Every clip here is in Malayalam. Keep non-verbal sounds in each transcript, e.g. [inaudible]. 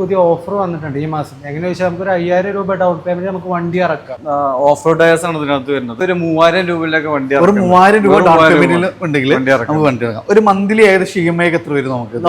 പുതിയ ഓഫർ വന്നിട്ടുണ്ട് ഈ മാസം. എങ്ങനെ വെച്ചാൽ നമുക്ക് ഒരു അയ്യായിരം രൂപ ഡൗൺ പേയ്മെന്റ് നമുക്ക് വണ്ടി ഇറക്കാം. ഓഫ് റോഡ് ടയേഴ്സ് ആണ് ഇതിനകത്ത് വരുന്നത്. ഒരു മൂവായിരം രൂപയിലൊക്കെ വണ്ടി ഒരു. മൂവായിരം രൂപ ഡൗൺ പേയ്മെന്റിൽ ഉണ്ടെങ്കിൽ വണ്ടി ഇറക്കാം. നമുക്ക് വണ്ടി ഇറക്കാം. ഒരു മന്ത്ലി ഏകദേശം ഇ എം ഐ എത്ര വരും നമുക്ക്?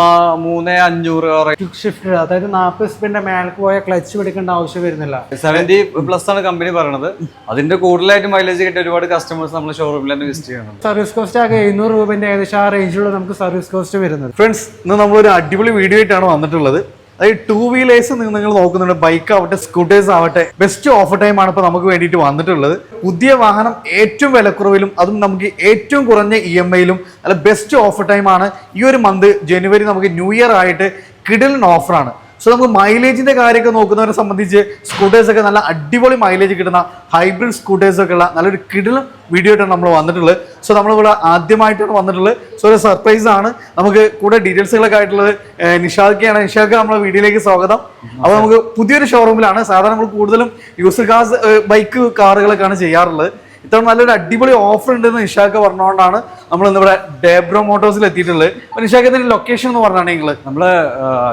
മൂന്ന് അഞ്ഞൂറ് ക്വിക്ക് ഷിഫ്റ്റ് അതായത് നാൽപ്പത് സ്പിന്റെ മേലേക്ക് പോയ ക്ലച്ച് പിടിക്കേണ്ട ആവശ്യം വരുന്നില്ല. സെവന്റി പ്ലസ് ആണ് കമ്പനി പറയുന്നത് അതിന്റെ കൂടുതലായിട്ട് മൈലേജ് കിട്ടിയ ഒരുപാട് കസ്റ്റമേഴ്സ് നമ്മൾ ഷോറൂമിൽ തന്നെ വിസിറ്റ് ചെയ്യണം സർവീസ് കോസ്റ്റ് ആകെ എഴുന്നൂറ് രൂപന്റെ ഏകദേശം ആ റേഞ്ചിലുള്ള നമുക്ക് സർവീസ് കോസ്റ്റ് വരുന്നത്. ഫ്രണ്ട്സ് ഇന്ന് നമ്മളൊരു അടിപൊളി വീഡിയോ ആയിട്ടാണ് വന്നിട്ടുള്ളത്. അതായത് ടൂ വീലേഴ്സ് നിങ്ങൾ നോക്കുന്നുണ്ട്. ബൈക്ക് ആവട്ടെ സ്കൂട്ടേഴ്സ് ആവട്ടെ ബെസ്റ്റ് ഓഫർ ടൈം ആണ് ഇപ്പോൾ നമുക്ക് വേണ്ടിയിട്ട് വന്നിട്ടുള്ളത്. പുതിയ വാഹനം ഏറ്റവും വിലക്കുറവിലും അതും നമുക്ക് ഏറ്റവും കുറഞ്ഞ ഇ എം ഐയിലും അല്ല ബെസ്റ്റ് ഓഫർ ടൈം ആണ്. ഈ ഒരു മന്ത് ജനുവരി നമുക്ക് ന്യൂ ഇയർ ആയിട്ട് കിടിലിന് ഓഫറാണ് സോ നമുക്ക് മൈലേജിന്റെ കാര്യമൊക്കെ നോക്കുന്നവരെ സംബന്ധിച്ച് സ്കൂട്ടേഴ്സ് ഒക്കെ നല്ല അടിപൊളി മൈലേജ് കിട്ടുന്ന ഹൈബ്രിഡ് സ്കൂട്ടേഴ്സ് ഒക്കെ ഉള്ള നല്ലൊരു കിടിലം വീഡിയോ ആയിട്ടാണ് നമ്മൾ വന്നിട്ടുള്ളത്. സോ നമ്മളിവിടെ ആദ്യമായിട്ടാണ് വന്നിട്ടുള്ളത്. സോ ഒരു സർപ്രൈസ് ആണ്. നമുക്ക് കൂടെ ഡീറ്റെയിൽസുകളൊക്കെ ആയിട്ടുള്ളത് ഏഹ് നിഷാദ്ക്ക് നിഷാദ് നമ്മളെ വീഡിയോയിലേക്ക് സ്വാഗതം. അപ്പോൾ നമുക്ക് പുതിയൊരു ഷോറൂമിലാണ് സാധാരണ നമ്മൾ കൂടുതലും യൂസർ കാസ് ബൈക്ക് കാറുകളൊക്കെയാണ് ചെയ്യാറുള്ളത്. ഇത്തവണ നല്ലൊരു അടിപൊളി ഓഫർ ഉണ്ടെന്ന് നിഷാക്ക പറഞ്ഞുകൊണ്ടാണ് നമ്മൾ ഇന്ന് ഇവിടെ ഡേബ്രോ മോട്ടോഴ്സിൽ എത്തിയിട്ടുള്ളത്. അപ്പോൾ എന്തെങ്കിലും ലൊക്കേഷൻ എന്ന് പറഞ്ഞാണെങ്കിൽ നമ്മൾ നമ്മൾ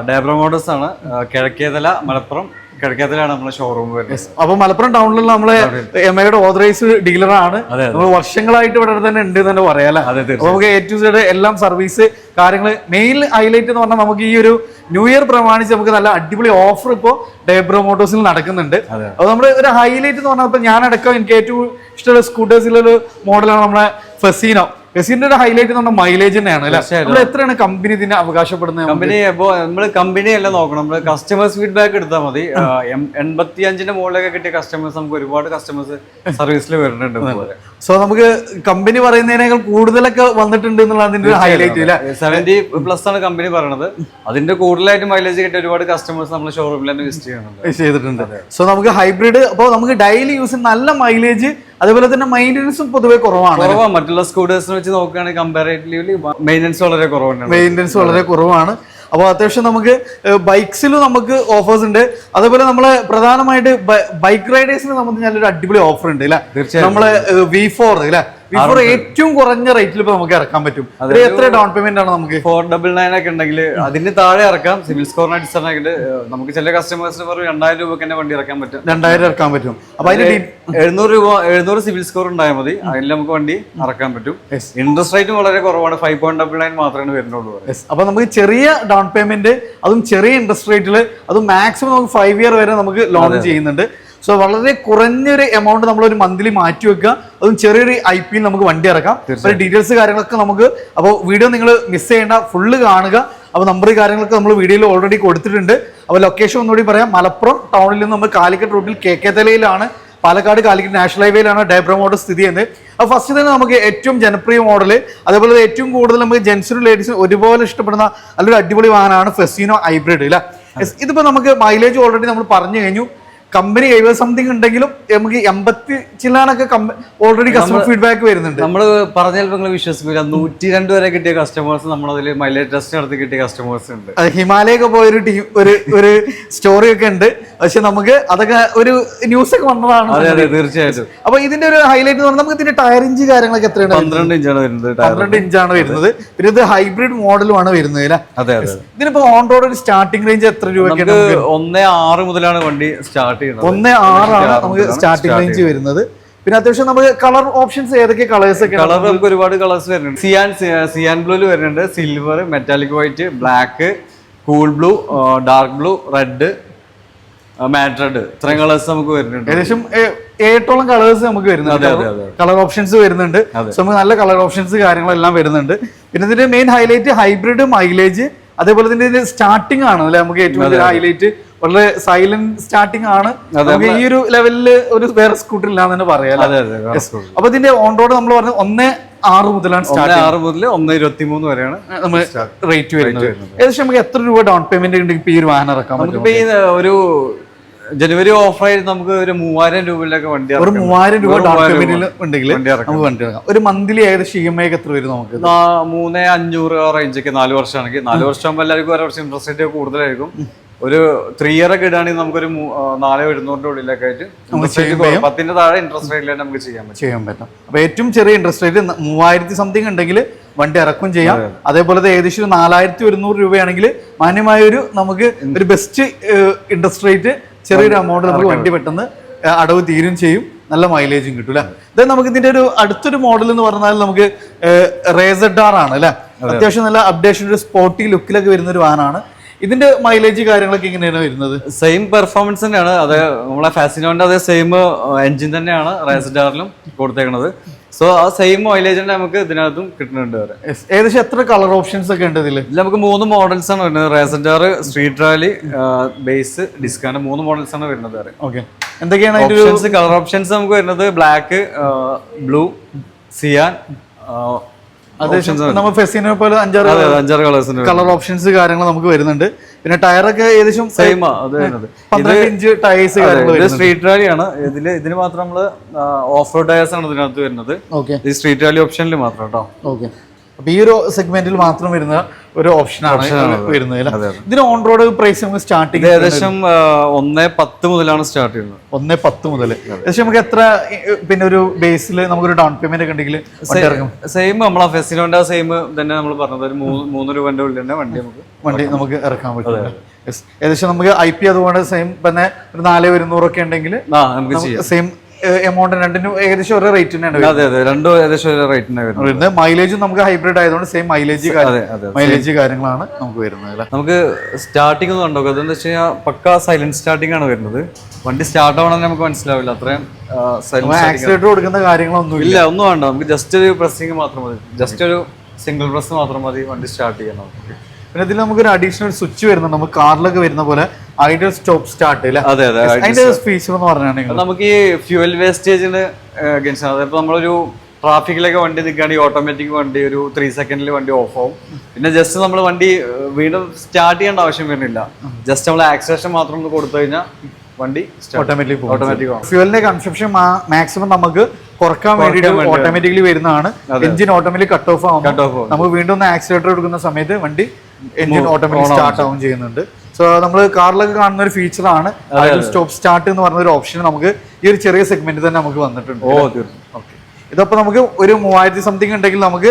ഡേബ്രോ മോട്ടോഴ്സ് ആണ്. കിഴക്കേതല മലപ്പുറം. കിഴക്കേതലാണ് നമ്മളെ ഷോറൂം വരുന്നത്. അപ്പൊ മലപ്പുറം ടൗണിലുള്ള നമ്മളെ എം ഐയുടെ ഓതറൈസ് ഡീലറാണ് നമ്മൾ വർഷങ്ങളായിട്ട് ഇവിടെ തന്നെ ഉണ്ട് തന്നെ പറയാം അതെ, തീർച്ചയായും. നമുക്ക് എ ടു സൈഡ് എല്ലാം സർവീസ് കാര്യങ്ങൾ മെയിൻ ഹൈലൈറ്റ് എന്ന് പറഞ്ഞാൽ നമുക്ക് ഈ ഒരു ന്യൂ ഇയർ പ്രമാണിച്ച് നമുക്ക് നല്ല അടിപൊളി ഓഫർ ഇപ്പോൾ ഡേബ്രോ മോട്ടോഴ്സിൽ നടക്കുന്നുണ്ട്. അപ്പോൾ നമ്മുടെ ഒരു ഹൈലൈറ്റ് എന്ന് പറഞ്ഞാൽ ഇപ്പൊ ഞാനടക്കം എനിക്ക് ഏറ്റവും ഇഷ്ടമുള്ള സ്കൂട്ടേഴ്സിലൊരു മോഡലാണ് നമ്മുടെ ഫെസീനോ ഫെസീന്റെ ഒരു ഹൈലൈറ്റ് എന്ന് പറഞ്ഞാൽ മൈലേജ് തന്നെയാണ് അല്ലെ? നമ്മൾ എത്രയാണ് കമ്പനി ഇതിനെ അവകാശപ്പെടുന്നത് കമ്പനി ഇപ്പോൾ നമ്മൾ കമ്പനി അല്ല നോക്കണം. നമ്മൾ കസ്റ്റമേഴ്സ് ഫീഡ്ബാക്ക് എടുത്താൽ മതി. എൺപത്തി അഞ്ചിന്റെ മുകളിലൊക്കെ കിട്ടിയ കസ്റ്റമേഴ്സ് നമുക്ക് ഒരുപാട് കസ്റ്റമേഴ്സ് സർവീസിൽ വരുന്നുണ്ട് സോ നമുക്ക് കമ്പനി പറയുന്നതിനേക്കാൾ കൂടുതലൊക്കെ വന്നിട്ടുണ്ട് എന്നുള്ള അതിന്റെ ഒരു ഹൈലൈറ്റ് ഇല്ല സെവന്റി പ്ലസ് ആണ് കമ്പനി പറയുന്നത് അതിന്റെ കൂടുതലായിട്ട് മൈലേജ് കിട്ടിയ ഒരുപാട് കസ്റ്റമേഴ്സ് നമ്മൾ ഷോറൂമിൽ തന്നെ വിസിറ്റ് ചെയ്യുന്നുണ്ട്. ചെയ്തിട്ടുണ്ട്. സോ നമുക്ക് ഹൈബ്രിഡ് അപ്പോൾ നമുക്ക് ഡെയിലി യൂസ് നല്ല മൈലേജ് അതേപോലെ തന്നെ മെയിന്റനൻസും പൊതുവെ കുറവാണ്. കുറവാണ് മറ്റുള്ള സ്കൂട്ടേഴ്സിനെ വെച്ച് നോക്കുകയാണെങ്കിൽ കമ്പാരേറ്റീവ്ലി മെയിന്റനൻസ് വളരെ കുറവാണ് മെയിന്റനൻസ് വളരെ കുറവാണ്. അപ്പോൾ അത്യാവശ്യം നമുക്ക് ബൈക്സിലും നമുക്ക് ഓഫേഴ്സ് ഉണ്ട്. അതേപോലെ നമ്മളെ പ്രധാനമായിട്ട് ബൈക്ക് റൈഡേഴ്സിനെ സംബന്ധിച്ച് നല്ലൊരു അടിപൊളി ഓഫർ ഉണ്ട് അല്ലേ? തീർച്ചയായും. നമ്മളെ വി ഫോർ അല്ലേ? വി ഫോർ ഏറ്റവും കുറഞ്ഞ റേറ്റിൽ ഇപ്പൊ നമുക്ക് ഇറക്കാൻ പറ്റും. എത്ര ഡൗൺ പേയ്മെന്റ് ആണ് നമുക്ക്? ഫോർ ഡബിൾ നയൻ ഒക്കെ ഉണ്ടെങ്കിൽ അതിന് താഴെ ഇറക്കാം. സിവിൽ സ്കോറിന് അടിസ്ഥാനമാക്കിയിട്ട് നമുക്ക് ചില കസ്റ്റമേഴ്സിന് പറയും രണ്ടായിരം രൂപ തന്നെ വണ്ടി ഇറക്കാൻ പറ്റും. രണ്ടായിരം ഇറക്കാൻ പറ്റും. അപ്പൊ അതിന് എഴുന്നൂറ് രൂപ എഴുന്നൂറ് സിവിൽ സ്കോർ ഉണ്ടായാൽ മതി. അതിൽ നമുക്ക് വണ്ടി ഇറക്കാൻ പറ്റും. ഇൻട്രസ്റ്റ് റേറ്റ് വളരെ കുറവാണ്. ഫൈവ് പോയിന്റ് ഡബിൾ നയൻ മാത്രമേ വരുന്നുള്ളൂ. അപ്പൊ നമുക്ക് ചെറിയ ഡൗൺ പേയ്മെന്റ് അതും ചെറിയ ഇൻട്രസ്റ്റ് റേറ്റിൽ അതും മാക്സിമം നമുക്ക് ഫൈവ് ഇയർ വരെ നമുക്ക് ലോൺ ചെയ്യുന്നുണ്ട്. സോ വളരെ കുറഞ്ഞൊരു എമൗണ്ട് നമ്മൾ ഒരു മന്ത്ലി മാറ്റി വെക്കുക. അതും ചെറിയൊരു ഐ പിയിൽ നമുക്ക് വണ്ടി ഇറക്കാം. ഡീറ്റെയിൽസ് കാര്യങ്ങളൊക്കെ നമുക്ക് അപ്പോൾ വീഡിയോ നിങ്ങൾ മിസ് ചെയ്യേണ്ട ഫുള്ള് കാണുക. അപ്പോൾ നമ്പർ കാര്യങ്ങളൊക്കെ നമ്മൾ വീഡിയോയിൽ ഓൾറെഡി കൊടുത്തിട്ടുണ്ട്. അപ്പോൾ ലൊക്കേഷൻ ഒന്നുകൂടി പറയാം. മലപ്പുറം ടൗണിൽ നിന്ന് നമ്മൾ കാലിക്കറ്റ് റൂട്ടിൽ കെ കെ തലയിലാണ്. പാലക്കാട് കാലിക്കറ്റ് നാഷണൽ ഹൈവേയിലാണ് ഡൈബ്രോ മോഡൽ സ്ഥിതി ചെയ്യുന്നത്. അപ്പോൾ ഫസ്റ്റ് തന്നെ നമുക്ക് ഏറ്റവും ജനപ്രിയ മോഡൽ അതേപോലെ ഏറ്റവും കൂടുതൽ നമുക്ക് ജെൻസിനും ലേഡീസിനും ഒരുപോലെ ഇഷ്ടപ്പെടുന്ന നല്ലൊരു അടിപൊളി വാഹനമാണ് ഫെസീനോ ഹൈബ്രിഡ് അല്ലേ? Yes, ഇതിപ്പോ നമുക്ക് മൈലേജ് ഓൾറെഡി നമ്മൾ പറഞ്ഞു കഴിഞ്ഞു. കമ്പനി എഴുപത് സംതിങ് ഉണ്ടെങ്കിലും നമുക്ക് എൺപത്തി ചില്ലാനൊക്കെ ഓൾറെഡി കസ്റ്റമർ ഫീഡ്ബാക്ക് വരുന്നുണ്ട്. നമ്മൾ പറഞ്ഞാൽ നിങ്ങൾ വിശ്വസിക്കില്ല നൂറ്റി രണ്ട് വരെ കിട്ടിയ കസ്റ്റമേഴ്സ് നമ്മളതിൽ മൈലേജ് ടെസ്റ്റ് നടത്തി കിട്ടിയ കസ്റ്റമേഴ്സ് ഉണ്ട്. അത് ഹിമാലയൊക്കെ പോയൊരു ടീം ഒരു ഒരു സ്റ്റോറി ഒക്കെ ഉണ്ട്. പക്ഷെ നമുക്ക് അതൊക്കെ ഒരു ന്യൂസ് ഒക്കെ വന്നതാണ്. അതെ അതെ തീർച്ചയായിട്ടും. അപ്പൊ ഇതിന്റെ ഒരു ഹൈലൈറ്റ് എന്ന് പറഞ്ഞാൽ നമുക്ക് ഇതിന്റെ ടയർ ഇഞ്ച് കാര്യങ്ങളൊക്കെ എത്രയാണ് പന്ത്രണ്ട് ഇഞ്ചാണ് വരുന്നത് പന്ത്രണ്ട് ഇഞ്ചാണ് വരുന്നത്. പിന്നെ ഇത് ഹൈബ്രിഡ് മോഡലുമാണ് വരുന്നത് അതെ അതെ ഇതിനിപ്പോ ഓൺ റോഡ് ഒരു സ്റ്റാർട്ടിംഗ് റേഞ്ച് എത്ര രൂപ ഒന്നേ ആറ് മുതലാണ് വണ്ടി സ്റ്റാർട്ട് ചെയ്യുന്നത്? ഒന്ന് ആറാണ് നമുക്ക് സ്റ്റാർട്ടിംഗ് റേഞ്ച് വരുന്നത്. പിന്നെ അത്യാവശ്യം നമുക്ക് കളർ ഓപ്ഷൻസ് ഏതൊക്കെ കളേഴ്സ് ഒക്കെ കളർ നമുക്ക് ഒരുപാട് കളേഴ്സ് വരുന്നുണ്ട്. സിയാൻ സിയാൻ ബ്ലൂൽ വരുന്നുണ്ട്. Silver metallic white black cool blue dark blue red matte red ഇത്രയും കളേഴ്സ് നമുക്ക് വരുന്നുണ്ട്. ഏകദേശം ഏട്ടോളം കളേഴ്സ് നമുക്ക് വരുന്നുണ്ട്. അതെ, അതെ, അതെ. കളർ ഓപ്ഷൻസ് വരുന്നുണ്ട്. നമുക്ക് നല്ല കളർ ഓപ്ഷൻസ് കാര്യങ്ങളെല്ലാം വരുന്നുണ്ട്. പിന്നെ ഇതിന്റെ മെയിൻ ഹൈലൈറ്റ് ഹൈബ്രിഡ് മൈലേജ് അതേപോലെ തന്നെ ഇതിന്റെ സ്റ്റാർട്ടിംഗ് ആണ് അല്ലെ? നമുക്ക് ഏറ്റവും ഹൈലൈറ്റ് വളരെ സൈലന്റ് സ്റ്റാർട്ടിംഗ് ആണ്. ഈ ഒരു ലെവലിൽ ഒരു വേറെ സ്കൂട്ടർ ഇല്ലാന്ന് തന്നെ പറയാം അപ്പൊ ഇതിന്റെ ഓൺ റോഡ് നമ്മൾ പറഞ്ഞത് ഒന്ന് ആറ് മുതലാണ് സ്റ്റാർട്ട് ആറ് മുതൽ ഒന്ന് ഇരുപത്തി മൂന്ന് വരെയാണ് നമ്മൾ റേറ്റ് വരുന്നത്. ഏകദേശം നമുക്ക് എത്ര രൂപ ഡൗൺ പേയ്മെന്റ് ഉണ്ടെങ്കിൽ ഇപ്പൊ ഈ ഒരു വാഹനം നമുക്കിപ്പോ ഈ ഒരു ജനുവരി ഓഫർ ആയിട്ട് നമുക്ക് ഒരു മൂവായിരം രൂപയിലൊക്കെ വണ്ടി ഒരു ഇറക്കാം. മൂവായിരം രൂപ ഡൗൺ പേയ്മെന്റിൽ ഉണ്ടെങ്കിൽ നമുക്ക് വണ്ടി ഇറക്കാം. ഒരു മന്ത്ലി ഏകദേശം ഇ എം ഐ എത്ര വരും നമുക്ക്? മൂന്നേ അഞ്ഞൂറ് റേഞ്ച് ഒക്കെ നാല് വർഷമാണെങ്കിൽ നാല് വർഷം എല്ലാവർക്കും ഒരു വർഷം ഇൻട്രസ്റ്റ് റേറ്റ് കൂടുതലായിരിക്കും. ഒരു ത്രീ ഇയർ ഒക്കെ ഇടുകയാണെങ്കിൽ നമുക്കൊരു നാലോ എഴുന്നൂറിന്റെ ഉള്ളിലൊക്കെ ആയിട്ട്. പത്തിന്റെ താഴെ ഇൻട്രസ്റ്റ് റേറ്റിൽ നമുക്ക് ചെയ്യാൻ പറ്റും. ചെയ്യാൻ പറ്റും. അപ്പൊ ഏറ്റവും ചെറിയ ഇൻട്രസ്റ്റ് റേറ്റ് മൂവായിരത്തി സംതിങ് ഉണ്ടെങ്കിൽ വണ്ടി ഇറക്കും ചെയ്യാം. അതേപോലെ ഏകദേശം ഒരു നാലായിരത്തി ഒരുന്നൂറ് രൂപയാണെങ്കിൽ മാന്യമായ ഒരു നമുക്ക് ഒരു ബെസ്റ്റ് ഇൻട്രസ്റ്റ് റേറ്റ് ചെറിയൊരു എമൗണ്ട് നമുക്ക് വണ്ടി പെട്ടെന്ന് അടവ് തീരും ചെയ്യും. നല്ല മൈലേജും കിട്ടും അല്ലെ? ഇത് നമുക്ക് ഇതിന്റെ ഒരു അടുത്തൊരു മോഡൽ എന്ന് പറഞ്ഞാൽ നമുക്ക് റേസഡാർ ആണ് അല്ലെ? അത്യാവശ്യം നല്ല അപ്ഡേഷൻ ഒരു സ്പോർട്ടി ലുക്കിലൊക്കെ വരുന്ന ഒരു വാഹനമാണ് ഇതിന്റെ മൈലേജ് കാര്യങ്ങളൊക്കെ എങ്ങനെയാണ് വരുന്നത്? സെയിം പെർഫോമൻസ് തന്നെയാണ്. അത് നമ്മളെ ഫാസിനോന്റെ അതേ സെയിം എഞ്ചിൻ തന്നെയാണ് റൈസഡാറിലും കൊടുത്തേക്കുന്നത് സോ ആ സെയിം മൈലേജ് തന്നെ നമുക്ക് ഇതിനകത്തും കിട്ടുന്നുണ്ട് വരെ. ഏകദേശം എത്ര കളർ ഓപ്ഷൻസ് ഒക്കെ ഉണ്ട് ഇതിൽ നമുക്ക് മൂന്ന് മോഡൽസ് ആണ് വരുന്നത്. റേസൻഡാർ സ്ട്രീറ്റ് റാലി ബേസ് ഡിസ്കാണ് മൂന്ന് മോഡൽസ് ആണ് വരുന്നത് വരെ ഓക്കെ എന്തൊക്കെയാണ് അതിന്റെ ഓപ്ഷൻസ് കളർ ഓപ്ഷൻസ് നമുക്ക് വരുന്നത് ബ്ലാക്ക് ബ്ലൂ സിയാൻ നമ്മൾ ഫെസിനെ പോലെ അഞ്ചാറ് അഞ്ചാറ് കളേഴ്സിന് കളർ ഓപ്ഷൻസ് കാര്യങ്ങൾ നമുക്ക് വരുന്നുണ്ട്. പിന്നെ ടയറൊക്കെ ഏകദേശം സെയിം ഇഞ്ച് ടയേഴ്സ് ഇത് സ്ട്രീറ്റ് റാലി ആണ്. ഇതിൽ ഇതിന് മാത്രം നമ്മൾ ഓഫ് റോഡ് ടയേഴ്സ് ആണ് ഇതിനകത്ത് വരുന്നത്. ഓക്കെ ഈ സ്ട്രീറ്റ് റാലി ഓപ്ഷനിൽ മാത്രം കേട്ടോ ഓക്കെ അപ്പൊ ഈ ഒരു സെഗ്മെന്റിൽ മാത്രം വരുന്ന ഒരു ഓപ്ഷനാണ് വരുന്നത്? ഇതിന് ഓൺ റോഡ് പ്രൈസ് നമുക്ക് സ്റ്റാർട്ടിങ് ഏകദേശം ഒന്നേ പത്ത് മുതലാണ് സ്റ്റാർട്ട് ചെയ്യുന്നത്. ഒന്നേ പത്ത് മുതൽ ഏകദേശം നമുക്ക് എത്ര പിന്നെ ഒരു ബേസിൽ നമുക്കൊരു ഡൗൺ പേയ്മെന്റ് ഒക്കെ ഉണ്ടെങ്കിൽ സെയിം നമ്മൾ ആ ഫെസിനോന്റെ സെയിം തന്നെ നമ്മൾ പറഞ്ഞത്. ഒരു മൂന്ന് രൂപന്റെ ഉള്ളിൽ തന്നെ വണ്ടി നമുക്ക് [laughs] വണ്ടി നമുക്ക് ഇറക്കാൻ പറ്റും. ഏകദേശം നമുക്ക് ഐ പി അതുകൊണ്ട് സെയിം പിന്നെ ഒരു നാല് ഒരുന്നൂറൊക്കെ ഉണ്ടെങ്കിൽ സെയിം എമൗണ്ട് രണ്ടിനും ഏകദേശം ഒരേ റേറ്റ് തന്നെയാണ് അതെ അതെ. രണ്ടും ഏകദേശം ഒരേ റേറ്റ് വരുന്നത്. വരുന്നത്. മൈലേജും നമുക്ക് ഹൈബ്രിഡ് ആയതുകൊണ്ട് സെയിം മൈലേജ് മൈലേജ് കാര്യങ്ങളാണ് നമുക്ക് വരുന്നത് നമുക്ക് സ്റ്റാർട്ടിംഗ് ഒന്ന് കണ്ടോ അതെന്ന് വെച്ച് കഴിഞ്ഞാൽ പക്ക സൈലന്റ് സ്റ്റാർട്ടിംഗ് ആണ് വരുന്നത്. വണ്ടി സ്റ്റാർട്ട് ആവണമെന്ന് നമുക്ക് മനസ്സിലാവില്ല. അത്രയും ആക്സിലേറ്റർ കൊടുക്കുന്ന കാര്യങ്ങളൊന്നും ഇല്ല ഒന്നും വേണ്ട. നമുക്ക് ജസ്റ്റ് ഒരു പ്രസ്സിങ് മാത്രം മതി. ജസ്റ്റ് ഒരു സിംഗിൾ പ്രസ് മാത്രം മതി വണ്ടി സ്റ്റാർട്ട് ചെയ്യണം നമുക്ക്. പിന്നെ ഇതിൽ നമുക്കൊരു അഡീഷണൽ സ്വിച്ച് വരുന്നുണ്ട്. നമുക്ക് കാറിലൊക്കെ വരുന്ന പോലെ ഐഡിയൽ സ്റ്റോപ്പ് സ്റ്റാർട്ട് അല്ലേ അതെ അതെ. അതിന്റെ ഫീച്ചർ എന്ന് പറഞ്ഞാണെങ്കിൽ നമുക്ക് ഈ ഫ്യൂവൽ വേസ്റ്റേജിന് അതായത് ആണ്. അതിപ്പോൾ നമ്മളൊരു ട്രാഫിക്കിലൊക്കെ വണ്ടി നിൽക്കുകയാണെങ്കിൽ ഓട്ടോമാറ്റിക് വണ്ടി ഒരു ത്രീ സെക്കൻഡിൽ വണ്ടി ഓഫ് ആവും. പിന്നെ ജസ്റ്റ് നമ്മൾ വണ്ടി വീണ്ടും സ്റ്റാർട്ട് ചെയ്യേണ്ട ആവശ്യം വരുന്നില്ല. ജസ്റ്റ് നമ്മൾ ആക്സിലേഷൻ മാത്രം ഒന്ന് കൊടുത്തു കഴിഞ്ഞാൽ വണ്ടി ഓട്ടോമാറ്റിക് ഓട്ടോമാറ്റിക് ആവും ഫ്യൂവലിന്റെ കൺസപ്ഷൻ മാക്സിമം നമുക്ക് കുറയ്ക്കാൻ വേണ്ടിയിട്ട് ഓട്ടോമാറ്റിക്കലി വരുന്നതാണ്. എഞ്ചിൻ ഓട്ടോമാറ്റിക് കട്ട് ഓഫ് ആവും കട്ട് ഓഫ് ആവും. നമുക്ക് വീണ്ടും ഒന്ന് ആക്സിലേറ്റർ എടുക്കുന്ന സമയത്ത് വണ്ടി എഞ്ചിൻ ഓട്ടോമാറ്റിക് സ്റ്റാർട്ട് ആവും ചെയ്യുന്നുണ്ട്. സോ നമ്മൾ കാറിലൊക്കെ കാണുന്ന ഒരു ഫീച്ചറാണ് സ്റ്റോപ്പ് സ്റ്റാർട്ട് എന്ന് പറഞ്ഞ ഒരു ഓപ്ഷൻ നമുക്ക് ഈ ഒരു ചെറിയ സെഗ്മെന്റ് തന്നെ നമുക്ക് വന്നിട്ടുണ്ട്. ഓ ഓക്കെ ഇതപ്പോ നമുക്ക് ഒരു മൂവായിരത്തി സംതിങ് ഉണ്ടെങ്കിൽ നമുക്ക്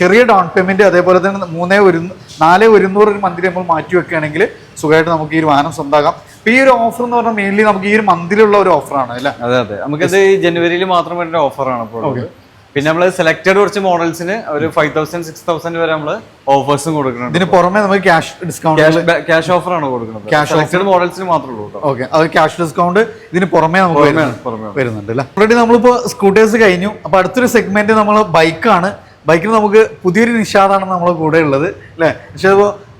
ചെറിയ ഡൗൺ പേയ്മെന്റ് അതേപോലെ തന്നെ മൂന്നേ ഒരു നാല് ഒരുന്നൂറ് ഒരു മന്തിൽ നമ്മൾ മാറ്റി വെക്കുകയാണെങ്കിൽ സുഖമായിട്ട് നമുക്ക് ഈ ഒരു വാഹനം സ്വന്തമാക്കാം ഈ ഒരു ഓഫർ എന്ന് പറഞ്ഞാൽ മെയിൻലി നമുക്ക് ഈ ഒരു മന്തിലുള്ള ഒരു ഓഫറാണ് അല്ലേ? അതെ അതെ. നമുക്കിത് ജനുവരിയിൽ മാത്രം വരുന്ന ഓഫറാണ് ഇപ്പോൾ. പിന്നെ നമ്മൾ സെലക്ടഡ് കുറച്ച് മോഡൽസിന് ഒരു ഫൈവ് തൗസൻഡ് സിക്സ് തൗസൻഡ് വരെ നമ്മൾ ഓഫേഴ്സും കൊടുക്കുന്നുണ്ട്. ഇതിന് പുറമെ നമുക്ക് ക്യാഷ് ഡിസ്കൗണ്ട് ക്യാഷ് ഓഫർ ആണ് കൊടുക്കുന്നത്. ക്യാഷ് സെലക്ടഡ് മോഡൽസിന് മാത്രമേ ഉള്ളൂ ഓക്കെ അത് ക്യാഷ് ഡിസ്കൗണ്ട് ഇതിന് പുറമേ നമുക്ക് വരുന്നുണ്ട്. അല്ലേ? ഓൾറെഡി നമ്മളിപ്പോൾ സ്കൂട്ടേഴ്സ് കഴിഞ്ഞു. അപ്പൊ അടുത്തൊരു സെഗ്മെന്റ് നമ്മൾ ബൈക്കാണ് ബൈക്കിൽ നമുക്ക് പുതിയൊരു നിഷാദാണ് നമ്മുടെ കൂടെ ഉള്ളത് അല്ലേ? പക്ഷേ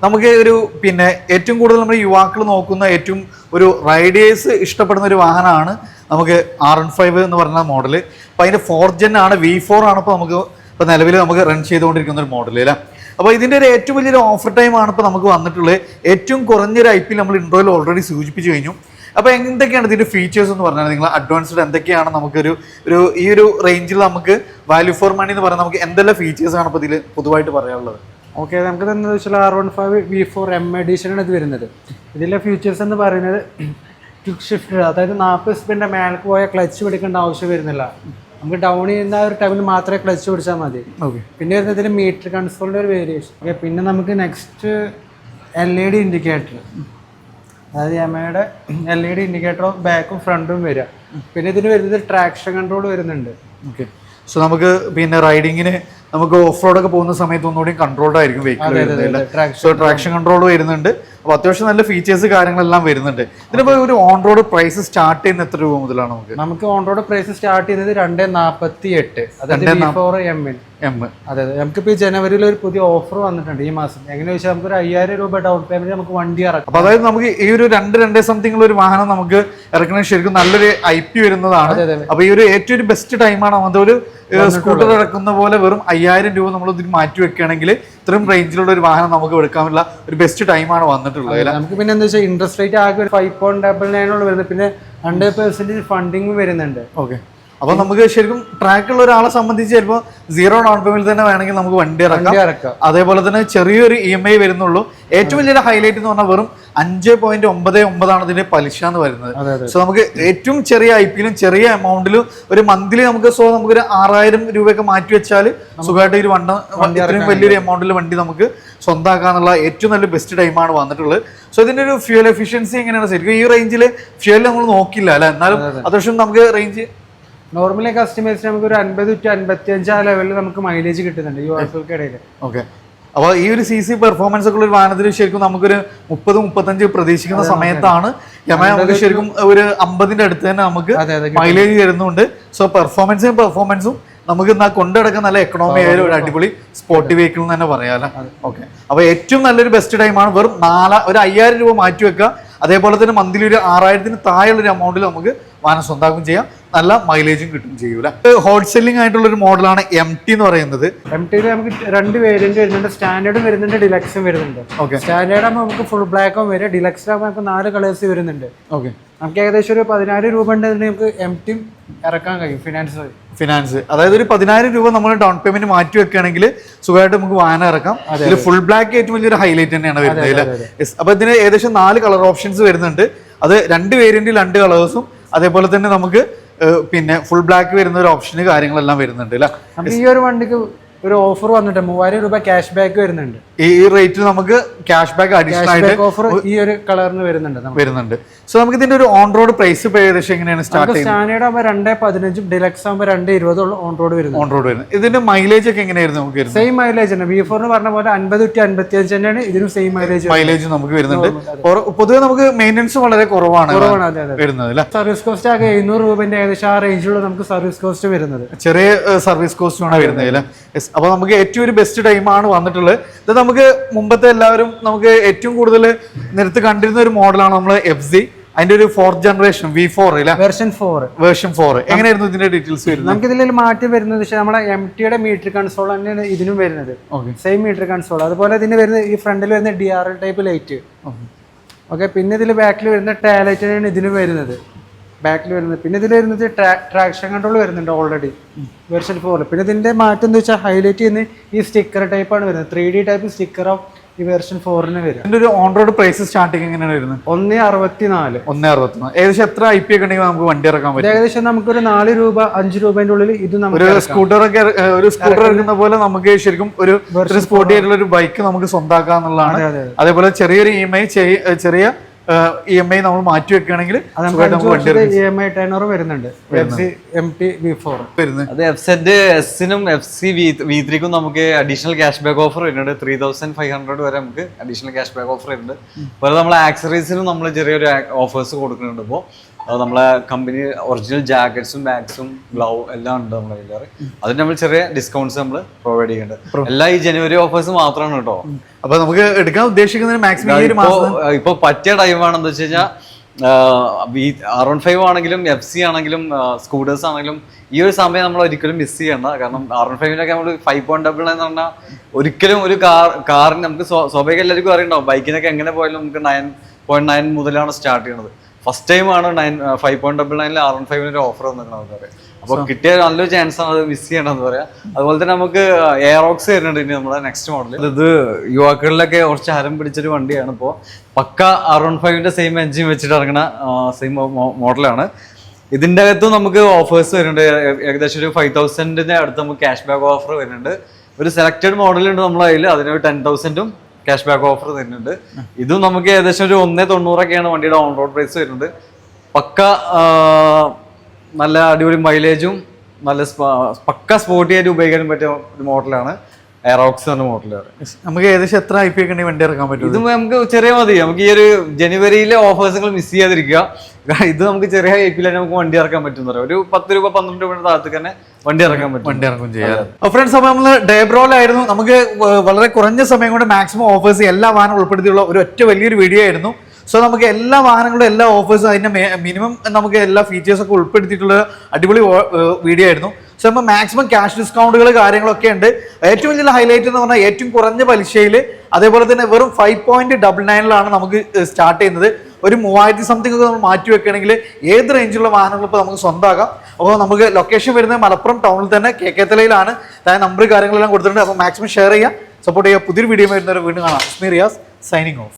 നമുക്ക് ഒരു പിന്നെ ഏറ്റവും കൂടുതൽ നമ്മൾ യുവാക്കൾ നോക്കുന്ന ഏറ്റവും ഒരു റൈഡേഴ്സ് ഇഷ്ടപ്പെടുന്ന ഒരു വാഹനമാണ് നമുക്ക് ആർ എൻ ഫൈവ് എന്ന് പറഞ്ഞ മോഡൽ അപ്പോൾ അതിന്റെ ഫോർ ജെൻ ആണ് വി ഫോർ ആണ് ഇപ്പോൾ നമുക്ക് ഇപ്പോൾ നിലവിൽ നമുക്ക് റൺ ചെയ്തുകൊണ്ടിരിക്കുന്ന ഒരു മോഡൽ അല്ലേ? അപ്പോൾ ഇതിന്റെ ഒരു ഏറ്റവും വലിയൊരു ഓഫർ ടൈമാണ് ഇപ്പോൾ നമുക്ക് വന്നിട്ടുള്ളത്. ഏറ്റവും കുറഞ്ഞൊരു ഐ പി നമ്മൾ ഇൻട്രോയിൽ ഓൾറെഡി സൂചിപ്പിച്ചു കഴിഞ്ഞു. അപ്പോൾ എന്തൊക്കെയാണ് ഇതിന്റെ ഫീച്ചേഴ്സ് എന്ന് പറഞ്ഞാൽ നിങ്ങൾ അഡ്വാൻസ്ഡ് എന്തൊക്കെയാണ് നമുക്കൊരു ഒരു ഈ ഒരു റേഞ്ചിൽ നമുക്ക് വാല്യൂ ഫോർ മണി എന്ന് പറഞ്ഞാൽ നമുക്ക് എന്തെല്ലാം ഫീച്ചേഴ്സ് ആണ് ഇപ്പോൾ ഇതിൽ പൊതുവായിട്ട് പറയാനുള്ളത്? ഓക്കെ നമുക്ക് തന്നെ വെച്ചാൽ R one five V four M എഡീഷനാണ് ഇത് വരുന്നത്. ഇതിലെ ഫീച്ചേഴ്സ് എന്ന് പറയുന്നത് ക്വിക്ക് ഷിഫ്റ്റ് അതായത് നാൽപ്പത് സ്പീഡിന്റെ മേലേക്ക് പോയ ക്ലച്ച് പിടിക്കേണ്ട ആവശ്യം വരുന്നില്ല. നമുക്ക് ഡൗൺ ചെയ്യുന്ന ഒരു ടൈമിൽ മാത്രമേ ക്ലച്ച് പിടിച്ചാൽ മതി. ഓക്കെ പിന്നെ വരുന്നത് ഇതിൽ മീറ്റർ കൺസോളിന്റെ ഒരു വേരിയേഷൻ ഓക്കെ പിന്നെ നമുക്ക് next L E D indicator അതായത് യമയുടെ എൽ ഇ ഡി ഇൻഡിക്കേറ്ററും ബാക്കും ഫ്രണ്ടും വരിക. പിന്നെ ഇതിന് വരുന്നത് ട്രാക്ഷൻ കൺട്രോൾ വരുന്നുണ്ട്. ഓക്കെ സോ നമുക്ക് പിന്നെ റൈഡിങ്ങിന് നമുക്ക് ഓഫ് റോഡൊക്കെ പോകുന്ന സമയത്ത് ഒന്നുകൂടി കൺട്രോൾഡ് ആയിരിക്കും വെഹിക്കിൾ സോ ട്രാക്ഷൻ കൺട്രോൾ വരുന്നുണ്ട്. അപ്പോൾ അത്യാവശ്യം നല്ല ഫീച്ചേഴ്സ് കാര്യങ്ങളെല്ലാം വരുന്നുണ്ട്. ഇതിനിപ്പോൾ ഒരു ഓൺ റോഡ് പ്രൈസ് സ്റ്റാർട്ട് ചെയ്യുന്ന എത്ര രൂപ മുതലാണ് നമുക്ക്? നമുക്ക് ഓൺ റോഡ് പ്രൈസ് സ്റ്റാർട്ട് ചെയ്യുന്നത് രണ്ട് നാൽപ്പത്തി എട്ട് അതായത് ഫോർ എം എം അതെ അതെ. നമുക്കിപ്പോൾ ഈ ജനുവരിയിൽ ഒരു പുതിയ ഓഫർ വന്നിട്ടുണ്ട് ഈ മാസം. എങ്ങനെ വെച്ചാൽ നമുക്ക് ഒരു അയ്യായിരം രൂപ ഡൗൺ പേയ്മെന്റ് നമുക്ക് വണ്ടി ഇറക്കാം. അപ്പൊ അതായത് നമുക്ക് ഈ ഒരു രണ്ട് രണ്ടേ സംതിങ് ഒരു വാഹനം നമുക്ക് ഇറക്കണ ശരിക്കും നല്ലൊരു ഐ പി വരുന്നതാണ്. അതെ, അതെ. അപ്പൊ ഈ ഒരു ഏറ്റവും ഒരു ബെസ്റ്റ് ടൈമാണ് അങ്ങനത്തെ ഒരു സ്കൂട്ടർ ഇറക്കുന്ന പോലെ വെറും അയ്യായിരം രൂപ നമ്മൾ ഇതിന് മാറ്റി വെക്കുകയാണെങ്കിൽ ഇത്രയും റേഞ്ചിലുള്ള ഒരു വാഹനം നമുക്ക് എടുക്കാനുള്ള ഒരു ബെസ്റ്റ് ടൈമാണ് വന്നിട്ടുള്ളത് നമുക്ക് പിന്നെ എന്താ വെച്ചാൽ ഇൻട്രസ്റ്റ് റേറ്റ് ആകെ ഒരു ഫൈവ് പോയിന്റ് ഡബിൾ നയനോട് വരുന്നത്. പിന്നെ ഹൺഡ്രഡ് പെർസെന്റേജ് ഫണ്ടിങ് വരുന്നുണ്ട്. ഓക്കെ അപ്പൊ നമുക്ക് ശരിക്കും ട്രാക്കുള്ള ഒരാളെ സംബന്ധിച്ച് ചിലപ്പോൾ സീറോ ഡൗൺ പേയ്മെന്റ് തന്നെ വേണമെങ്കിൽ നമുക്ക് വണ്ടി ഇറക്കാം. അതേപോലെ തന്നെ ചെറിയൊരു ഇ എം ഐ വരുന്നുള്ളൂ. ഏറ്റവും വലിയൊരു ഹൈലൈറ്റ് എന്ന് പറഞ്ഞാൽ വെറും അഞ്ച് പോയിന്റ് ഒമ്പത് ഒമ്പതാണ് ഇതിന്റെ പലിശ എന്ന് വരുന്നത് സോ നമുക്ക് ഏറ്റവും ചെറിയ ഐ പിയിലും ചെറിയ എമൗണ്ടിലും ഒരു മന്ത്ലി നമുക്ക് സോ നമുക്ക് ഒരു ആറായിരം രൂപയൊക്കെ മാറ്റി വെച്ചാൽ സുഖമായിട്ട് ഒരു വണ്ട ഇത്രയും വലിയൊരു എമൗണ്ടിൽ വണ്ടി നമുക്ക് സ്വന്തമാക്കാന്നുള്ള ഏറ്റവും നല്ല ബെസ്റ്റ് ടൈമാണ് വന്നിട്ടുള്ളത്. സോ ഇതിന്റെ ഒരു ഫ്യൂൽ എഫിഷ്യൻസി എങ്ങനെയാണ്? ശരിക്കും ഈ റേഞ്ചിൽ ഫ്യൂൽ നമ്മൾ നോക്കില്ല അല്ലെ? എന്നാലും അത്യാവശ്യം നമുക്ക് റേഞ്ച് നോർമലി കസ്റ്റമേഴ്സിന് നമുക്ക് ഒരു അൻപത് ടു അൻപത്തി അഞ്ച് ആ ലെവലിൽ നമുക്ക് മൈലേജ് കിട്ടുന്നുണ്ട് ഈ ഓഫർക്കിടയിൽ ഓക്കെ അപ്പോൾ ഈ ഒരു സി സി പെർഫോമൻസ് ഒക്കെ ഉള്ള ഒരു വാഹനത്തിൽ ശരിക്കും നമുക്കൊരു മുപ്പത് മുപ്പത്തഞ്ച് പ്രതീക്ഷിക്കുന്ന സമയത്താണ്. യമ നമുക്ക് ശരിക്കും ഒരു അമ്പതിന്റെ അടുത്ത് തന്നെ നമുക്ക് മൈലേജ് തരുന്നുണ്ട് സോ പെർഫോമൻസും പെർഫോമൻസും നമുക്ക് എന്നാൽ കൊണ്ടുനടക്കാൻ നല്ല എക്കണോമി ആയ ഒരു അടിപൊളി സ്പോർട്ടി വെഹിക്കിൾ എന്ന് തന്നെ പറയാലോ. ഓക്കെ അപ്പൊ ഏറ്റവും നല്ലൊരു ബെസ്റ്റ് ടൈമാണ് വെറും നാല ഒരു അയ്യായിരം രൂപ മാറ്റി വെക്കുക. അതേപോലെ തന്നെ മന്ത്ലി ഒരു ആറായിരത്തിന് താഴെയുള്ള ഒരു എമൗണ്ടിൽ നമുക്ക് വാഹനം സ്വന്തമാക്കും ചെയ്യാം. നല്ല മൈലേജും കിട്ടും ചെയ്യൂല. ഹോട്ട് സെല്ലിംഗ് ആയിട്ടുള്ള ഒരു മോഡലാണ് എം ടി എന്ന് പറയുന്നത്. എം ടിയിൽ നമുക്ക് രണ്ട് വേരിയന്റ് വരുന്നുണ്ട്. സ്റ്റാൻഡേർഡും വരുന്നുണ്ട് ഡിലക്സും വരുന്നുണ്ട്. ഓക്കെ സ്റ്റാൻഡേർഡ് ആകുമ്പോൾ നമുക്ക് ഫുൾ ബ്ലാക്കും വരും. ഡിലക്സ് ആകുമ്പോൾ നമുക്ക് നാല് കളേഴ്സ് വരുന്നുണ്ട്. ഓക്കെ നമുക്ക് ഏകദേശം ഒരു പതിനായിരം രൂപ ഉണ്ടെങ്കിൽ നമുക്ക് എം ടി ഇറക്കാൻ കഴിയും ഫിനാൻസ് ഫിനാൻസ് അതായത് ഒരു പതിനായിരം രൂപ നമ്മൾ ഡൗൺ പേയ്മെന്റ് മാറ്റി വെക്കുകയാണെങ്കിൽ സുഖമായിട്ട് നമുക്ക് വാഹനം ഇറക്കാം. ഇതിൽ ഫുൾ ബ്ലാക്ക് ഏറ്റവും വലിയൊരു ഹൈലൈറ്റ് തന്നെയാണ് വരുന്നത്. അപ്പൊ ഇതിന് ഏകദേശം നാല് കളർ ഓപ്ഷൻസ് വരുന്നുണ്ട്. അത് രണ്ട് വേരിയന്റിൽ രണ്ട് കളേഴ്സും അതേപോലെ തന്നെ നമുക്ക് പിന്നെ ഫുൾ ബ്ലാക്ക് വരുന്ന ഒരു ഓപ്ഷന് കാര്യങ്ങളെല്ലാം വരുന്നുണ്ട് അല്ലേ? ഈ ഒരു വണ്ടിക്ക് ഒരു ഓഫർ വന്നിട്ട് മൂവായിരം രൂപ ക്യാഷ് ബാക്ക് വരുന്നുണ്ട്. ഈ റേറ്റ് റേറ്റിൽ നമുക്ക് ക്യാഷ് ബാക്ക് അഡീഷണൽ ആയിട്ട് ഓഫർ ഈ ഒരു കളറിന് വരുന്നുണ്ട് വരുന്നുണ്ട്. സോ നമുക്ക് ഇതിന്റെ ഒരു ഓൺ റോഡ് പ്രൈസ് ഇപ്പോൾ ഏകദേശം എങ്ങനെയാണ് സ്റ്റാർട്ട് സ്റ്റാൻഡേർഡ് ആകുമ്പോൾ രണ്ട് പതിനഞ്ചും ഡിലക്സ് ആകുമ്പോൾ രണ്ട് ഇരുപതുള്ള ഓൺ റോഡ് വരുന്നത്. ഓൺ റോഡ് വരുന്നത്. ഇതിന്റെ മൈലേജ് ഒക്കെ എങ്ങനെയായിരുന്നു നമുക്ക് സെയിം മൈലേജ് തന്നെ. ബി ഫോറിന് പറഞ്ഞ പോലെ അൻപത് ടു അൻപത്തി അഞ്ച് തന്നെയാണ് ഇതിനും സെയിം മൈലേജ് മൈലേജ് നമുക്ക് വരുന്നുണ്ട്. പൊതുവെ നമുക്ക് മെയിന്റെനൻസ് വളരെ കുറവാണ് വരുന്നത് സർവീസ് കോസ്റ്റ് ആകെ എഴുന്നൂറ് രൂപന്റെ ഏകദേശം ആ റേഞ്ചിലുള്ള നമുക്ക് സർവീസ് കോസ്റ്റ് വരുന്നത്. ചെറിയ സർവീസ് കോസ്റ്റ് ആണ് വരുന്നത് അപ്പൊ നമുക്ക് ഏറ്റവും ഒരു ബെസ്റ്റ് ടൈമാണ് വന്നിട്ടുള്ളത്. ഇത് നമുക്ക് മുമ്പത്തെ എല്ലാവരും നമുക്ക് ഏറ്റവും കൂടുതൽ നിരത്ത് കണ്ടിരുന്ന ഒരു മോഡലാണ് നമ്മൾ എഫ് സി അതിന്റെ ഒരു fourth generation V four version four version four എങ്ങനെയായിരുന്നു ഇതിന്റെ ഡീറ്റെയിൽസ് വരുന്നത്? നമുക്ക് ഇതിൽ മാറ്റം വരുന്നത് പക്ഷേ നമ്മുടെ എം ടിയുടെ മീറ്റർ കൺസോൾ തന്നെയാണ് ഇതിനും വരുന്നത്. സെയിം മീറ്റർ കൺസോൾ അതുപോലെ ഇതിന് വരുന്നത് ഈ ഫ്രണ്ടിൽ വരുന്ന D R type light okay പിന്നെ ഇതിൽ ബാക്കിൽ വരുന്ന ടാലൈറ്റിനാണ് ഇതിനും വരുന്നത്. ബാക്കിൽ വരുന്നത്. പിന്നെ ഇതിൽ വരുന്നത് ട്രാക്ഷൻ കൺട്രോൾ വരുന്നുണ്ട് ഓൾറെഡി വെർഷൻ ഫോറിൽ പിന്നെ ഇതിന്റെ മാറ്റം എന്ന് വെച്ചാൽ ഹൈലൈറ്റ് ചെയ്യുന്ന ഈ സ്റ്റിക്കർ ടൈപ്പാണ് വരുന്നത്. Three D type sticker of ഈ വെർഷൻ ഫോറിന് വരും ഇതിന്റെ ഒരു ഓൺ റോഡ് പ്രൈസ് സ്റ്റാർട്ടിങ് എങ്ങനെയാണ് വരുന്നത്? ഒന്ന് അറുപത്തിനാല്. ഒന്നേ അറുപത്തൊന്ന് ഏകദേശം എത്ര ഐ പി ഒക്കെ ഉണ്ടെങ്കിൽ നമുക്ക് വണ്ടി ഇറക്കാൻ പറ്റും? ഏകദേശം നമുക്കൊരു നാല് രൂപ അഞ്ച് രൂപേന്റെ ഉള്ളിൽ ഇത് ഒരു സ്കൂട്ടർ ഒക്കെ ഒരു സ്കൂട്ടർ ഇറക്കുന്ന പോലെ നമുക്ക് ശരിക്കും ഒരു സ്പോർട്ടി ആയിട്ടുള്ള ഒരു ബൈക്ക് നമുക്ക് സ്വന്താക്കാം എന്നുള്ളതാണ്. അതെ, അതെ, അതെ. അതേപോലെ ചെറിയൊരു ഇ എം ഐ ചെറിയ ഇ എം ഐ നമ്മൾ മാറ്റി വെക്കുകയാണെങ്കിൽ ഇ എം ഐ ടൈനർ വരുന്നുണ്ട്. എം ടി ബി ഫോർ വരുന്നത് അത് എഫ് സെഡ് എസിനും എഫ് സി വി വി ത്രീക്കും നമുക്ക് അഡീഷണൽ ക്യാഷ് ബാക്ക് ഓഫർ വരുന്നുണ്ട്. ത്രീ തൗസൻഡ് ഫൈവ് ഹൺഡ്രഡ് വരെ നമുക്ക് അഡീഷണൽ ക്യാഷ് ബാക്ക് ഓഫർ വരുന്നുണ്ട് അതുപോലെ നമ്മൾ ആക്സറീസിനും നമ്മൾ ചെറിയൊരു ഓഫേഴ്സ് കൊടുക്കുന്നുണ്ട് ഇപ്പോൾ അത് നമ്മളെ കമ്പനി ഒറിജിനൽ ജാക്കറ്റ്സും ബാഗ്സും ഗ്ലൗ എല്ലാം ഉണ്ട് നമ്മളെ കയ്യിൽ അതിന് നമ്മൾ ചെറിയ ഡിസ്കൗണ്ട്സ് നമ്മൾ പ്രൊവൈഡ് ചെയ്യുന്നുണ്ട്. എല്ലാ ഈ ജനുവരി ഓഫേഴ്സ് മാത്രമാണ് കേട്ടോ. അപ്പൊ നമുക്ക് എടുക്കാൻ ഉദ്ദേശിക്കുന്നതിന് മാക്സിമം ഈ ഇപ്പോ പറ്റിയ ടൈമാണെന്ന് വെച്ച് കഴിഞ്ഞാൽ ആർ വൺ ഫൈവ് ആണെങ്കിലും എഫ് സി ആണെങ്കിലും സ്കൂട്ടേഴ്സ് ആണെങ്കിലും ഈ ഒരു സമയം നമ്മൾ ഒരിക്കലും മിസ് ചെയ്യണ്ട. കാരണം ആർ വൺ ഫൈവിനൊക്കെ നമ്മൾ ഫൈവ് പോയിന്റ് ഡബിൾ എന്ന് പറഞ്ഞാൽ ഒരിക്കലും ഒരു കാർ കാറിന് നമുക്ക് സ്വാഭാവിക എല്ലാവർക്കും അറിയണ്ടാവും. ബൈക്കിനൊക്കെ എങ്ങനെ പോയാലും നമുക്ക് നയൻ പോയിന്റ് നയൻ മുതലാണ് സ്റ്റാർട്ട് ചെയ്യുന്നത് ഫസ്റ്റ് ടൈം ആണ് നയൻ ഫൈവ് പോയിന്റ് ഡബിൾ നയനിൽ ആർ വൺ ഫൈവിന് ഒരു ഓഫർ വന്നിട്ടുണ്ട് പറയാം. അപ്പൊ കിട്ടിയ നല്ലൊരു ചാൻസ് ആണ് അത് മിസ് ചെയ്യണമെന്ന് പറയാം. അതുപോലെ തന്നെ നമുക്ക് എയറോക്സ് വരുന്നുണ്ട് ഇനി നമ്മുടെ നെക്സ്റ്റ് മോഡൽ ഇത് യുവാക്കളിലൊക്കെ കുറച്ച് ഹരം പിടിച്ചൊരു വണ്ടിയാണ്. ഇപ്പോൾ പക്ക ആർ വൺ ഫൈവിന്റെ സെയിം എഞ്ചിൻ വെച്ചിട്ട് ഇറങ്ങുന്ന സെയിം മോഡലാണ് ഇതിന്റെ അകത്തും നമുക്ക് ഓഫേഴ്സ് വരുന്നുണ്ട്. ഏകദേശം ഒരു ഫൈവ് തൗസൻഡിന്റെ അടുത്ത് നമുക്ക് ക്യാഷ് ബാക്ക് ഓഫർ വരുന്നുണ്ട്. ഒരു സെലക്റ്റഡ് മോഡലുണ്ട് നമ്മളതിൽ അതിനൊരു ടെൻ തൗസൻഡും ക്യാഷ് ബാക്ക് ഓഫർ തരുന്നുണ്ട്. ഇതും നമുക്ക് ഏകദേശം ഒരു ഒന്നേ തൊണ്ണൂറൊക്കെയാണ് വണ്ടിയുടെ ഓൺ റോഡ് പ്രൈസ് വരുന്നത്. പക്ക നല്ല അടിപൊളി മൈലേജും നല്ല പക്ക സ്പോർട്ടി ആയിട്ട് ഉപയോഗിക്കാൻ പറ്റിയ ഒരു മോഡലാണ്. എറോക്സ് എന്ന മോഡലാണ് നമുക്ക് ഏകദേശം എത്ര ഐ പി ഒക്കെ വണ്ടി ഇറക്കാൻ പറ്റും? ഇത് നമുക്ക് ചെറിയ മതി. നമുക്ക് ഈ ഒരു ജനുവരിയിലെ ഓഫേഴ്സുകൾ മിസ് ചെയ്യാതിരിക്കുക. ഇത് നമുക്ക് ചെറിയ ഏപ്പിൽ തന്നെ നമുക്ക് വണ്ടി ഇറക്കാൻ പറ്റും ഒരു പത്ത് രൂപ പന്ത്രണ്ട് രൂപയുടെ താഴത്തേക്ക് തന്നെ വണ്ടി ഇറക്കാൻ പറ്റും. വണ്ടി ഇറക്കും ചെയ്യാം. ഫ്രണ്ട്സ് അപ്പൊ നമ്മൾ ഡേബ്രോലായിരുന്നു നമുക്ക് വളരെ കുറഞ്ഞ സമയം കൊണ്ട് മാക്സിമം ഓഫേഴ്സ് എല്ലാ വാഹനം ഉൾപ്പെടുത്തിയുള്ള ഒരു ഒറ്റ വലിയൊരു വീഡിയോ ആയിരുന്നു. സോ നമുക്ക് എല്ലാ വാഹനങ്ങളും എല്ലാ ഓഫേഴ്സും അതിന്റെ മിനിമം നമുക്ക് എല്ലാ ഫീച്ചേഴ്സ് ഒക്കെ ഉൾപ്പെടുത്തിയിട്ടുള്ള അടിപൊളി വീഡിയോ ആയിരുന്നു. സോ നമ്മൾ മാക്സിമം ക്യാഷ് ഡിസ്കൗണ്ടുകൾ കാര്യങ്ങളൊക്കെ ഉണ്ട്. ഏറ്റവും വലിയ ഹൈലൈറ്റ് എന്ന് പറഞ്ഞാൽ ഏറ്റവും കുറഞ്ഞ പലിശയിൽ അതേപോലെ തന്നെ വെറും ഫൈവ് പോയിന്റ് ഡബിൾ നയനിലാണ് നമുക്ക് സ്റ്റാർട്ട് ചെയ്യുന്നത്. ഒരു മൂവായിരത്തി സംതിങ് ഒക്കെ നമ്മൾ മാറ്റി വെക്കുകയാണെങ്കിൽ ഏത് റേഞ്ചിലുള്ള വാഹനങ്ങൾ ഇപ്പോൾ നമുക്ക് സ്വന്തമാക്കാം? അപ്പോൾ നമുക്ക് ലൊക്കേഷൻ വരുന്നത് മലപ്പുറം ടൗണിൽ തന്നെ കെ കെ തലയിലാണ്. താഴെ നമ്പർ കാര്യങ്ങളെല്ലാം കൊടുത്തിട്ടുണ്ട്. അപ്പോൾ മാക്സിമം ഷെയർ ചെയ്യുക. സപ്പോർട്ട് ചെയ്യുക. പുതിയൊരു വീഡിയോ വരുന്നവരെ വീണ്ടും കാണാം. ഇസ്മി റിയാസ് സൈനിങ് ഓഫ്